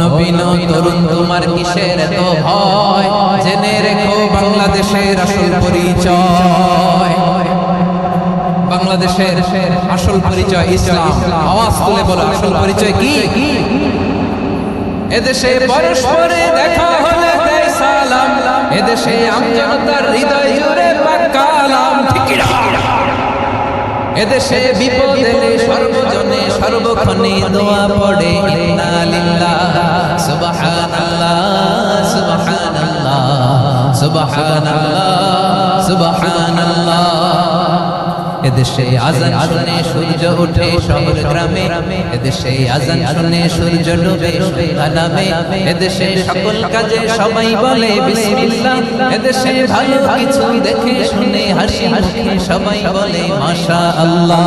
নবীন তরুণ তোমার কিসের এত ভয়? জেনে রেখো বাংলাদেশের আসল পরিচয়। বাংলাদেশের আসল পরিচয় ইসলাম। আওয়াজ তুলে বলো আসল পরিচয় কি? এদেশে পরস্পরে দেখা হলে সালাম। এদেশে আমজনতার হৃদয় জুড়ে এদেশে বিপদ এলে সর্বজনে সর্বক্ষণে দোয়া পড়ে। ইন্না লিল্লাহ সুবহানাল্লাহ সুবহানাল্লাহ সুবহানাল্লাহ সুবহানাল্লাহ এদেশে আজান শুনে সূর্য ওঠে শহর গ্রামে। এদেশে আজান শুনে সূর্য ডুবে নামে এদেশে সকল কাজে সবাই বলে বিসমিল্লাহ। এদেশে ভালো কিছু দেখে শুনে হাসি মুখে সবাই বলে মাশা আল্লাহ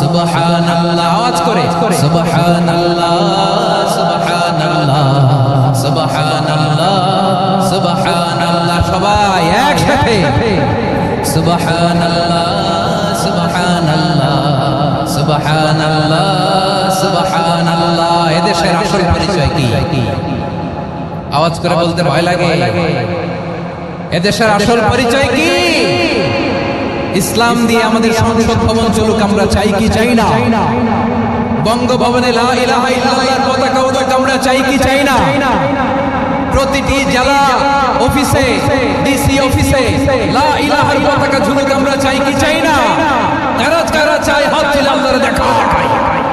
সুবহানাল্লাহ। আওয়াজ করে। সুবহানাল্লাহ। সুবহানাল্লাহ। সুবহানাল্লাহ। সুবহানাল্লাহ। সবাই একসাথে। সুবহানাল্লাহ। কি? আওয়াজ করে বলতে ভয় লাগে। এদেশের আসল পরিচয় কি? ইসলাম দিয়ে আমাদের সংসদ ভবন চলুক, আমরা চাই কি চাই না? বঙ্গভবনে প্রতিটি জেলা, অফিসে, ডিসি অফিসে লা ইলাহার পতাকা ঝুলুক আমরা চাই কি চাই না কারা কারা চাই হাত তুলে আল্লাহর দেখা মাশাআল্লাহ মাশাআল্লাহ মাশাআল্লাহ মাশাআল্লাহ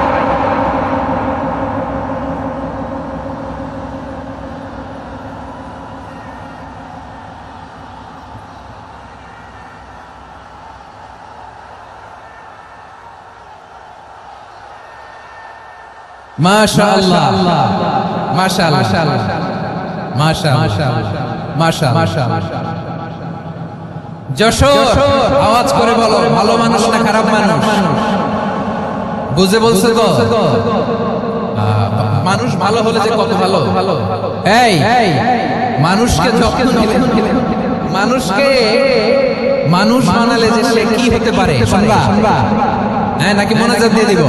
যশোর আওয়াজ করে বলো ভালো মানুষ না খারাপ মানুষ? বুঝে বলছো তো মানুষ ভালো হলে যে কত ভালো? এই মানুষকে যত্ন নিলে মানুষকে মানুষ বানালে যে সে কি হতে পারে? শুনবা। হ্যাঁ নাকি মনোযোগ দিয়ে দিব?